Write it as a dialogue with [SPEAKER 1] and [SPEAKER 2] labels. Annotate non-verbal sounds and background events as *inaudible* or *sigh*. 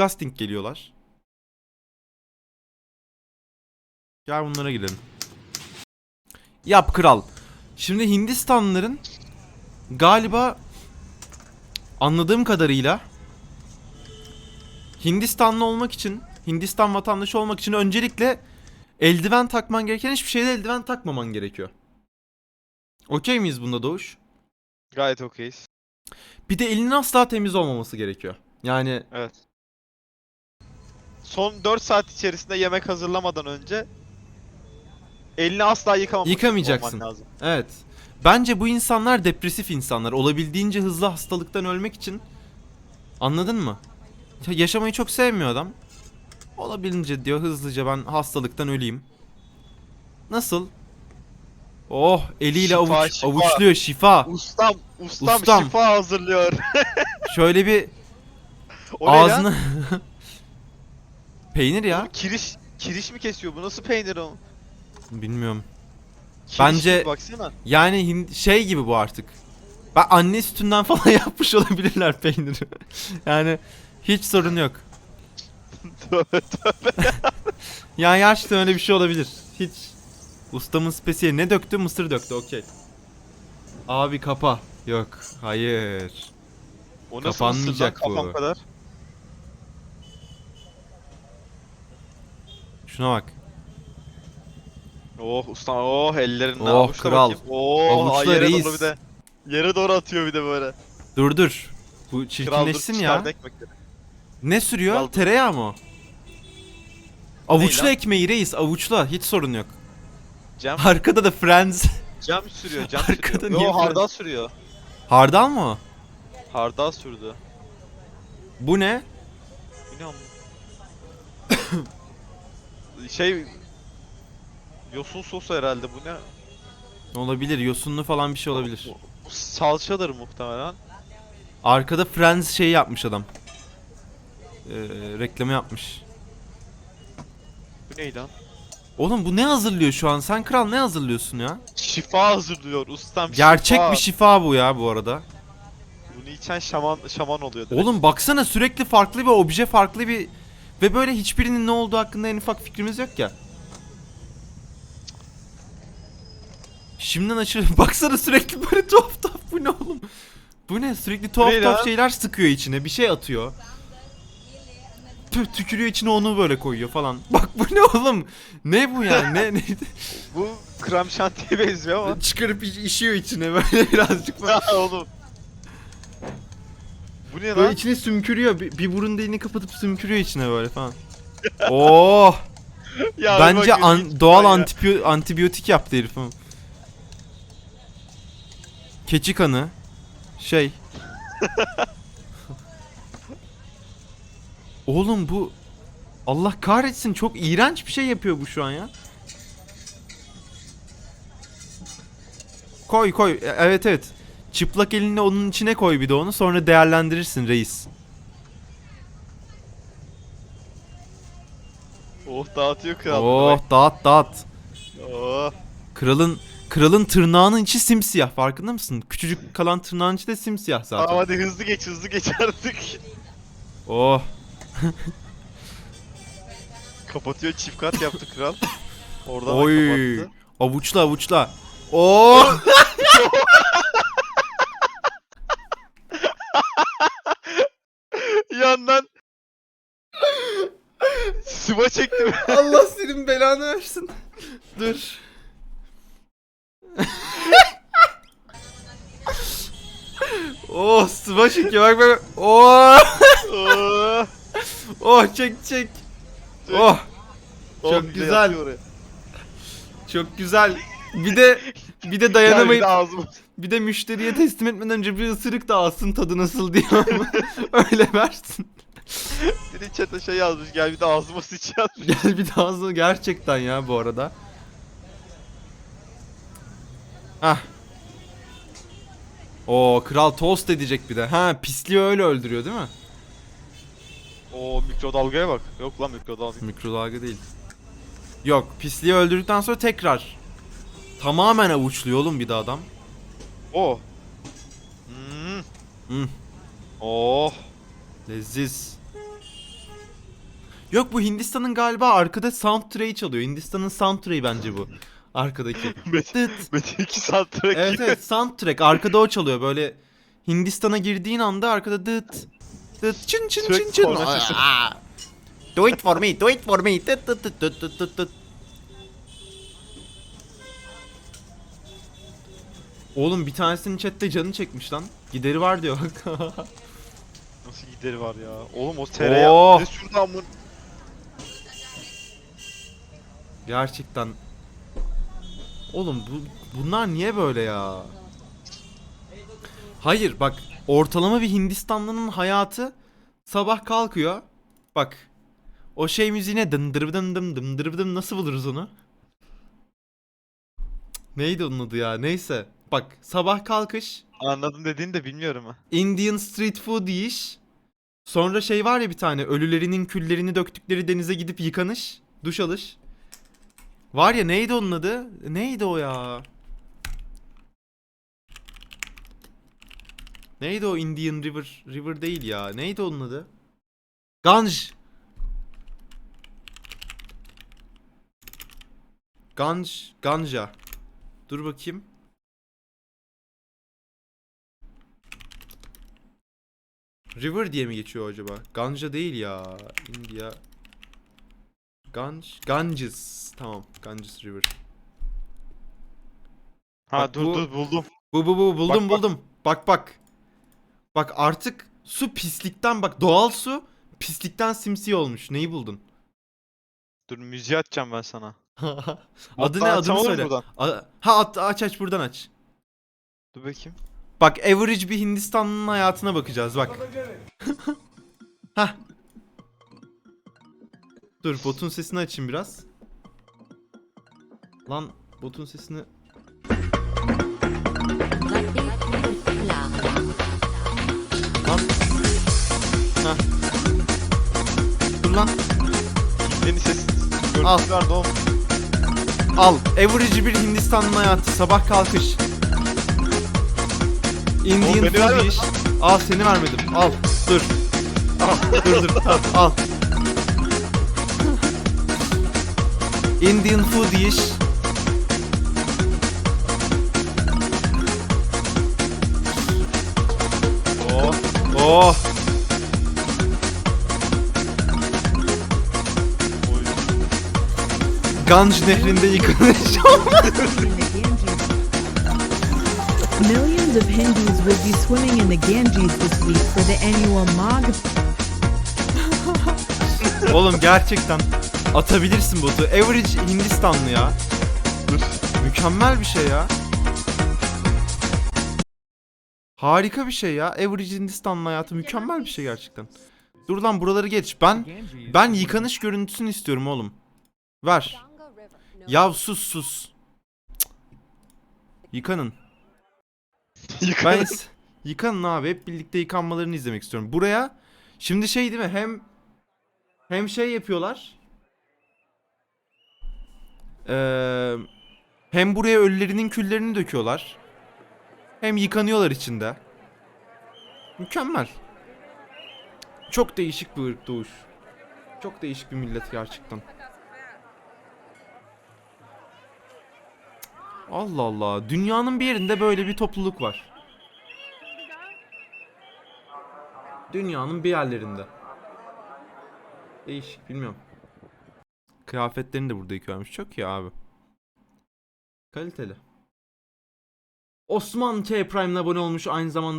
[SPEAKER 1] disgusting geliyorlar. Gel bunlara girelim. Yap kral. Şimdi Hindistanlıların galiba anladığım kadarıyla Hindistanlı olmak için, Hindistan vatandaşı olmak için öncelikle eldiven takman gereken hiçbir şeyde eldiven takmaman gerekiyor. Okey miyiz bunda Doğuş?
[SPEAKER 2] Gayet okeyiz.
[SPEAKER 1] Bir de elinin asla temiz olmaması gerekiyor. Yani
[SPEAKER 2] Evet. Son 4 saat içerisinde yemek hazırlamadan önce elini asla yıkamamak
[SPEAKER 1] Yıkamayacaksın.
[SPEAKER 2] lazım.
[SPEAKER 1] evet. Bence bu insanlar depresif insanlar. Olabildiğince hızlı hastalıktan ölmek için anladın mı? Ya- Yaşamayı çok sevmiyor adam. Olabildiğince diyor hızlıca ben hastalıktan öleyim. Nasıl? Oh eliyle
[SPEAKER 2] Şifa,
[SPEAKER 1] avuç,
[SPEAKER 2] şifa.
[SPEAKER 1] avuçluyor şifa.
[SPEAKER 2] Ustam, ustam,
[SPEAKER 1] Ustam.
[SPEAKER 2] şifa hazırlıyor. *laughs*
[SPEAKER 1] Şöyle bir
[SPEAKER 2] o ne lan? *laughs*
[SPEAKER 1] Peynir ya.
[SPEAKER 2] Kiriş, kiriş mi kesiyor? Bu nasıl peynir o?
[SPEAKER 1] Bilmiyorum.
[SPEAKER 2] Kiriş
[SPEAKER 1] Bence-
[SPEAKER 2] gibi baksana.
[SPEAKER 1] Yani hin- şey gibi bu artık. Ben anne sütünden *laughs* falan yapmış olabilirler peyniri. *laughs* yani hiç sorun yok.
[SPEAKER 2] Tövbe. *laughs*
[SPEAKER 1] Yani gerçekten öyle bir şey olabilir. Hiç. Ustamın spesiyeli ne döktü? Mısır döktü. Okey. Abi kapa. Yok. Hayır.
[SPEAKER 2] O nasıl
[SPEAKER 1] Kapanmayacak
[SPEAKER 2] mısır lan kafam
[SPEAKER 1] bu.
[SPEAKER 2] kadar?
[SPEAKER 1] Şuna bak.
[SPEAKER 2] Oh ustam, oh ellerin
[SPEAKER 1] Oh,
[SPEAKER 2] avuçla
[SPEAKER 1] kral.
[SPEAKER 2] bakayım. Oh
[SPEAKER 1] Avuçla
[SPEAKER 2] yere
[SPEAKER 1] reis.
[SPEAKER 2] doğru bir de. Yere doğru atıyor bir de böyle.
[SPEAKER 1] Dur dur. Bu
[SPEAKER 2] Kral dur
[SPEAKER 1] çirkinleşsin ya.
[SPEAKER 2] çıkardı ekmekleri.
[SPEAKER 1] Ne sürüyor?
[SPEAKER 2] Kral dur.
[SPEAKER 1] Tereyağı mı o? Avuçlu
[SPEAKER 2] lan?
[SPEAKER 1] ekmeği reis. Avuçla. Hiç sorun yok.
[SPEAKER 2] Cam,
[SPEAKER 1] Arkada da Friends.
[SPEAKER 2] cam sürüyor, cam
[SPEAKER 1] Arkada
[SPEAKER 2] sürüyor.
[SPEAKER 1] niye
[SPEAKER 2] Yo hardal sürüyor.
[SPEAKER 1] Hardal mı o?
[SPEAKER 2] Hardal sürdü.
[SPEAKER 1] Bu ne?
[SPEAKER 2] Bilmiyorum. *coughs* şey yosun sosu herhalde bu ne?
[SPEAKER 1] Olabilir. Yosunlu falan bir şey olabilir.
[SPEAKER 2] Salçadır muhtemelen.
[SPEAKER 1] Arkada Friends şey yapmış adam. Ee, reklamı yapmış.
[SPEAKER 2] Bu neydi lan?
[SPEAKER 1] Oğlum bu ne hazırlıyor şu an? Sen kral ne hazırlıyorsun ya?
[SPEAKER 2] Şifa hazırlıyor ustam
[SPEAKER 1] Gerçek
[SPEAKER 2] şifa.
[SPEAKER 1] bir şifa bu ya bu arada.
[SPEAKER 2] Bunu içen şaman şaman oluyor direkt.
[SPEAKER 1] Oğlum baksana sürekli farklı bir obje, farklı bir ve böyle hiçbirinin ne olduğu hakkında en ufak fikrimiz yok ya. Şimdiden aşırı *laughs* baksana sürekli böyle tuhaf tuhaf bu ne oğlum? Bu ne? Sürekli tuhaf
[SPEAKER 2] ne
[SPEAKER 1] tuhaf
[SPEAKER 2] lan?
[SPEAKER 1] şeyler sıkıyor içine, bir şey atıyor. Tüh, tükürüyor içine onu böyle koyuyor falan. *laughs* Bak bu ne oğlum? Ne bu ya? Ne ne? *laughs*
[SPEAKER 2] Bu krem şantiye benziyor ama.
[SPEAKER 1] Çıkarıp iş- işiyor içine böyle birazcık böyle.
[SPEAKER 2] Oğlum. Bu ne
[SPEAKER 1] Böyle
[SPEAKER 2] lan?
[SPEAKER 1] içine sümkürüyor. Bir, bir burun deliğini kapatıp sümkürüyor içine böyle falan. *laughs* Oh!
[SPEAKER 2] Ya
[SPEAKER 1] Bence an- doğal
[SPEAKER 2] ya.
[SPEAKER 1] antibiyo- antibiyotik yaptı herif ama. Keçi kanı. Şey. *laughs* Oğlum bu Allah kahretsin çok iğrenç bir şey yapıyor bu şu an ya. Koy koy. E- Evet evet. Çıplak elini onun içine koy bir de onu sonra değerlendirirsin reis.
[SPEAKER 2] Oh dağıtıyor kral.
[SPEAKER 1] Oh dağıt dağıt.
[SPEAKER 2] Oh.
[SPEAKER 1] Kralın kralın tırnağının içi simsiyah farkında mısın? Küçücük kalan tırnağın içi de simsiyah zaten.
[SPEAKER 2] Tamam hadi hızlı geç hızlı geç *laughs* artık.
[SPEAKER 1] Oh.
[SPEAKER 2] Kapatıyor çift kat yaptı kral. *laughs* Oradan da
[SPEAKER 1] Oy.
[SPEAKER 2] kapattı.
[SPEAKER 1] Avuçla avuçla. Oh. *laughs*
[SPEAKER 2] Sıva çektim. *laughs*
[SPEAKER 1] Allah senin belanı versin. Dur. oh sıva çekiyor bak bak. Oh.
[SPEAKER 2] Oh.
[SPEAKER 1] Oh çek çek. Oh. Çok
[SPEAKER 2] Oh,
[SPEAKER 1] güzel. Çok güzel. Bir de bir de dayanamayıp. Bir de müşteriye teslim etmeden önce bir ısırık da alsın tadı nasıl diye *laughs* öyle versin. *laughs*
[SPEAKER 2] Biri chat'e şey yazmış gel bir de ağzıma sıç yazmış.
[SPEAKER 1] Gel bir daha ağzına gerçekten ya bu arada. Hah. O kral tost edecek bir de. Ha pisliği öyle öldürüyor değil mi?
[SPEAKER 2] Oo mikrodalgaya bak. Yok lan mikrodalga.
[SPEAKER 1] Mikrodalga değil. Yok pisliği öldürdükten sonra tekrar tamamen avuçluyor oğlum bir de adam.
[SPEAKER 2] Oh. Hmm.
[SPEAKER 1] Hmm.
[SPEAKER 2] Oh.
[SPEAKER 1] Leziz. Yok bu Hindistan'ın galiba arkada soundtrack'i çalıyor. Hindistan'ın soundtrack'i bence bu. Arkadaki. *laughs*
[SPEAKER 2] Metin,
[SPEAKER 1] Dıt.
[SPEAKER 2] Metin 2 saat track
[SPEAKER 1] Evet evet soundtrack arkada o çalıyor böyle Hindistan'a girdiğin anda arkada dıt dıt çın çın
[SPEAKER 2] Sürekli
[SPEAKER 1] çın çın
[SPEAKER 2] korna sesi.
[SPEAKER 1] Aa. Do it for me, do it for me. Dıt dıt dıt dıt dıt dıt dıt. Oğlum bir tanesinin chatte canı çekmiş lan. Gideri var diyor. *laughs*
[SPEAKER 2] Nasıl gideri var ya? Oğlum o tereyağı.
[SPEAKER 1] Oh.
[SPEAKER 2] Ne şuradan mı?
[SPEAKER 1] Gerçekten. Oğlum bu bunlar niye böyle ya? Hayır bak ortalama bir Hindistanlının hayatı sabah kalkıyor. Bak o şey müziğine dındır dım dım dım dır dım nasıl buluruz onu? Neydi onun adı ya? Neyse. Bak sabah kalkış
[SPEAKER 2] Anladım dediğini de bilmiyorum ha.
[SPEAKER 1] Indian street food yiyiş. Sonra şey var ya bir tane ölülerinin küllerini döktükleri denize gidip yıkanış, duş alış. Var ya neydi onun adı? Neydi o ya? Neydi o Indian River? River değil ya. Neydi onun adı? Ganj. Ganj, Ganja. Dur bakayım. River diye mi geçiyor acaba? Ganja değil ya. India. Ganj. Ganges. Tamam. Ganges River.
[SPEAKER 2] Ha
[SPEAKER 1] Bak
[SPEAKER 2] dur
[SPEAKER 1] bu-
[SPEAKER 2] dur buldum.
[SPEAKER 1] Bu bu bu buldum
[SPEAKER 2] Bak, bak.
[SPEAKER 1] buldum. Bak bak. Bak artık su pislikten bak doğal su pislikten simsiyah olmuş. Neyi buldun?
[SPEAKER 2] Dur müziği açacağım ben sana. *laughs*
[SPEAKER 1] Adı ne
[SPEAKER 2] Hatta
[SPEAKER 1] adını
[SPEAKER 2] açsam olur mu
[SPEAKER 1] söyle.
[SPEAKER 2] buradan?
[SPEAKER 1] A- ha at, aç aç buradan aç.
[SPEAKER 2] Dur bakayım.
[SPEAKER 1] Bak average bir Hindistanlı'nın hayatına bakacağız bak. *laughs* Hah. Dur botun sesini açayım biraz. Lan botun sesini lan. Hah. Dur lan.
[SPEAKER 2] Yeni ses.
[SPEAKER 1] Al.
[SPEAKER 2] Görüntü nerede oğlum?
[SPEAKER 1] Al. Average bir Hindistanlı hayatı. Sabah kalkış. Indian
[SPEAKER 2] beni
[SPEAKER 1] food
[SPEAKER 2] vermedin.
[SPEAKER 1] Al seni vermedim. Al. Dur. *laughs* dur dur. Tamam, al. Indian food yiyiş.
[SPEAKER 2] Oh.
[SPEAKER 1] Oh. Ganj nehrinde yıkanış. *laughs*
[SPEAKER 3] Millions of Hindus will be swimming in the Ganges this week for the annual Magh
[SPEAKER 1] Oğlum gerçekten atabilirsin botu. Average Hindistanlı ya.
[SPEAKER 2] Dur.
[SPEAKER 1] Mükemmel bir şey ya. Harika bir şey ya. Average Hindistanlı hayatı mükemmel bir şey gerçekten. Dur lan buraları geç. Ben ben yıkanış görüntüsünü istiyorum oğlum. Ver. Ya sus sus. Cık. Yıkanın. Ben yıkanın abi. Hep birlikte yıkanmalarını izlemek istiyorum. Buraya şimdi şey değil mi? Hem hem şey yapıyorlar. Ee, hem buraya ölülerinin küllerini döküyorlar. Hem yıkanıyorlar içinde. Mükemmel. Çok değişik bir ırk doğuş. Çok değişik bir millet gerçekten. Allah Allah. Dünyanın bir yerinde böyle bir topluluk var. Dünyanın bir yerlerinde. Değişik bilmiyorum. Kıyafetlerini de burada yıkıyormuş. Çok iyi abi. Kaliteli. Osman K Prime'la abone olmuş aynı zamanda